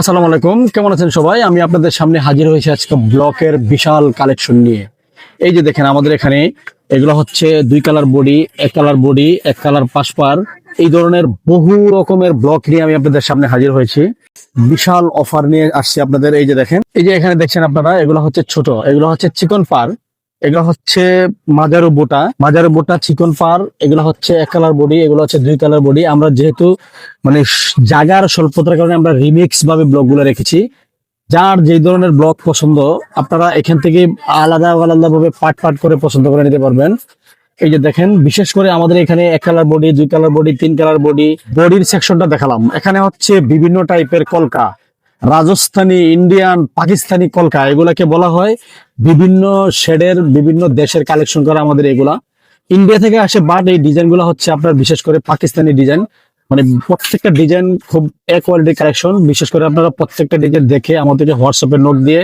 আসসালামু আলাইকুম। কেমন আছেন সবাই? আমি আপনাদের সামনে হাজির হয়েছি আজকে ব্লকের বিশাল কালেকশন নিয়ে। এই যে দেখেন আমাদের এখানে, এগুলো হচ্ছে দুই কালার বডি, এক কালার বডি, এক কালার পাশপার এই ধরনের বহু রকমের ব্লক নিয়ে আমি আপনাদের সামনে হাজির হয়েছি। বিশাল অফার নিয়ে আসছি আপনাদের। এই যে দেখেন, এই যে এখানে দেখছেন আপনারা, এগুলো হচ্ছে ছোট, এগুলো হচ্ছে চিকন পার। এগুলো হচ্ছে মাজারো বোটা। মাজারো বোটা, চিকন পার এগুলো হচ্ছে এক কালার বডি, এগুলো হচ্ছে দুই কালার বডি। আমরা যেহেতু মানে জায়গার স্বল্পতার কারণে আমরা রিমিক্স ভাবে ব্লগগুলো রেখেছি। যার যে ধরনের ব্লগ পছন্দ, আপনারা এখান থেকে আলাদা আলাদা ভাবে পার্ট পার্ট করে পছন্দ করে নিতে পারবেন। এই যে দেখেন, বিশেষ করে আমাদের এখানে এক কালার বডি, দুই কালার বডি, তিন কালার বডি, বডির সেকশনটা দেখালাম। এখানে হচ্ছে বিভিন্ন টাইপের কলকা। রাজস্থানী, ইন্ডিয়ান, পাকিস্তানি কলকা, এগুলাকে বলা হয় বিভিন্ন শেডের বিভিন্ন দেশের কালেকশন করা আমাদের এগুলা। ইন্ডিয়া থেকে আসে বাট এই ডিজাইনগুলো হচ্ছে আপনার বিশেষ করে পাকিস্তানি ডিজাইন মানে প্রত্যেকটা ডিজাইন খুব এ কোয়ালিটির কালেকশন বিশেষ করে আপনারা প্রত্যেকটা ডিজাইন দেখে আমাদেরকে হোয়াটসঅ্যাপে নোট দিয়ে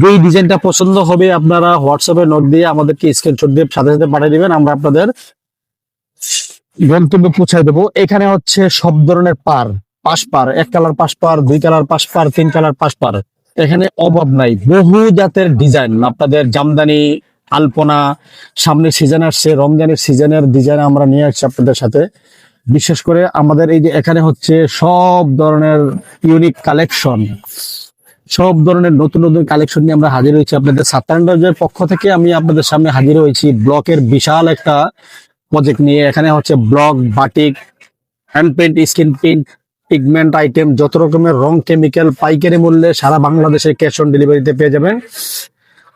যেই ডিজাইনটা পছন্দ হবে আপনারা হোয়াটসঅ্যাপে নোট দিয়ে আমাদেরকে স্ক্রিনশট দিয়ে সাথে সাথে পাঠিয়ে দিবেন। আমরা আপনাদের গন্তব্যে পৌঁছায় দেবো। এখানে হচ্ছে সব ধরনের পার পাশ পার এক কালার পাশ পার দুই কালার পাশ পার তিন কালার পাশ পার এখানে অভাব নাই। বহু জাতের ডিজাইন আপনাদের জামদানি, আলপনা সামনে সিজন আসছে, রমজানের সিজনের ডিজাইন আমরা নিয়ে আসছি আপনাদের সাথে। বিশেষ করে আমাদের এই যে এখানে হচ্ছে সব ধরনের ইউনিক কালেকশন সব ধরনের নতুন নতুন কালেকশন নিয়ে আমরা হাজির হয়েছি আপনাদের সাতান্ডের পক্ষ থেকে। আমি আপনাদের সামনে হাজির হয়েছি ব্লকের বিশাল একটা প্রজেক্ট নিয়ে। এখানে হচ্ছে block, batik hand paint screen paint pigment item যত রকমের রং কেমিক্যাল পাইকারি মূল্যে সারা বাংলাদেশে ক্যাশ অন ডেলিভারিতে পেয়ে যাবেন।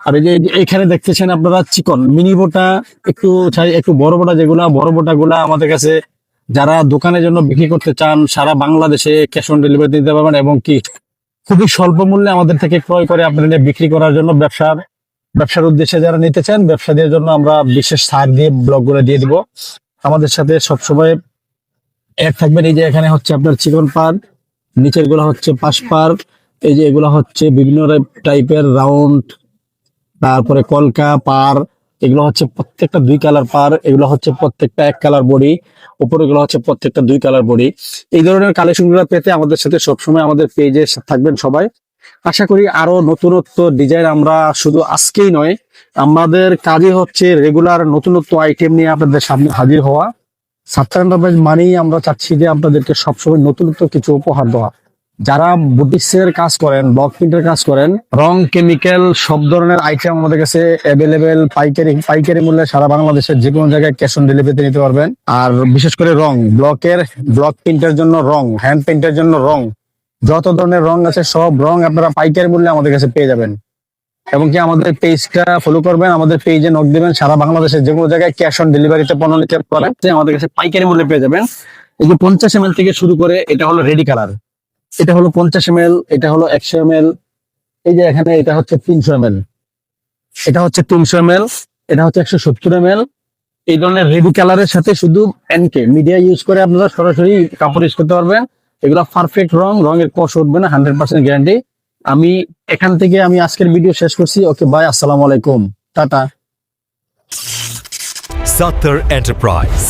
আর এই যে এখানে দেখতেছেন আপনারা চিকন মিনি বোটা, একটু একটু বড় বোটা যেগুলা, বড় বোটা গুলা আমাদের কাছে যারা দোকানের জন্য বিক্রি করতে চান, সারা বাংলাদেশে ক্যাশ অন ডেলিভারি দিতে পারবেন এবং কি খুবই স্বল্প মূল্যে আমাদের থেকে ক্রয় করে আপনাদের বিক্রি করার জন্য ব্যবসার ব্যবসার উদ্দেশ্যে যারা নিতে চান, ব্যবসাদের জন্য আমরা বিশেষ ছাড় দিয়ে ব্লগগুলো দিয়ে দিব। আমাদের সাথে সবসময় এক থাকবেন, এই যে এখানে হচ্ছে আপনার চিকন পার নিচেরগুলা হচ্ছে পাশ পার এই যে এগুলা হচ্ছে বিভিন্ন টাইপের রাউন্ড তারপরে কলকা পার এগুলো হচ্ছে প্রত্যেকটা দুই কালার পার এগুলো হচ্ছে প্রত্যেকটা এক কালার বডি উপরে গুলো হচ্ছে প্রত্যেকটা দুই কালার বডি এই ধরনের কালেকশনগুলো পেতে আমাদের সাথে সবসময় আমাদের পেজে থাকবেন সবাই। আশা করি আরও নতুনত্ব ডিজাইন আমরা শুধু আজকেই নয়, আমাদের কাজে হচ্ছে রেগুলার নতুনত্ব আইটেম নিয়ে আপনাদের সামনে হাজির হওয়া। এন্টারপ্রাইজ মানেই আমরা চাচ্ছি যে আপনাদেরকে সবসময় নতুনত্ব কিছু উপহার দেওয়া। যারা বুটিক্সের কাজ করেন ব্লক প্রিন্টের কাজ করেন, রং কেমিক্যাল সব ধরনের আইটেম আমাদের কাছে অ্যাভেলেবেল পাইকারি পাইকারি মূল্যে সারা বাংলাদেশের যে কোনো জায়গায় ক্যাশ অন ডেলিভারিতে নিতে পারবেন। আর বিশেষ করে রং ব্লকের ব্লক প্রিন্টের জন্য রং হ্যান্ড প্রিন্টের জন্য রং, যত ধরনের রং আছে সব রং আপনারা পাইকারি মূল্যে আমাদের কাছে পেয়ে যাবেন। এবং কি আমাদের পেজটা ফলো করবেন, আমাদের পেজে নক দিবেন, সারা বাংলাদেশের যে কোনো জায়গায় ক্যাশ অন ডেলিভারিতে পণ্য নিতে পারেন। আমাদের কাছে পাইকারি মূল্যে পেয়ে যাবেন। এই যে পঞ্চাশ এম থেকে শুরু করে এটা হলো রেডি কালার এটা হলো পঞ্চাশ এম এটা হলো একশো এম এই যে এখানে এটা হচ্ছে তিনশো এম এটা হচ্ছে তিনশো এম এটা হচ্ছে একশো সত্তর এম এই ধরনের রেডি কালারের সাথে শুধু এনকে মিডিয়া ইউজ করে আপনারা সরাসরি কাপড় ইউজ করতে পারবেন। এগুলো পারফেক্ট রং, রঙের কষ উঠবে না হান্ড্রেড পার্সেন্ট গ্যারান্টি আমি এখান থেকে আমি আজকের ভিডিও শেষ করছি। ওকে বাই আসসালামু আলাইকুম। টাটা। Satar Enterprise.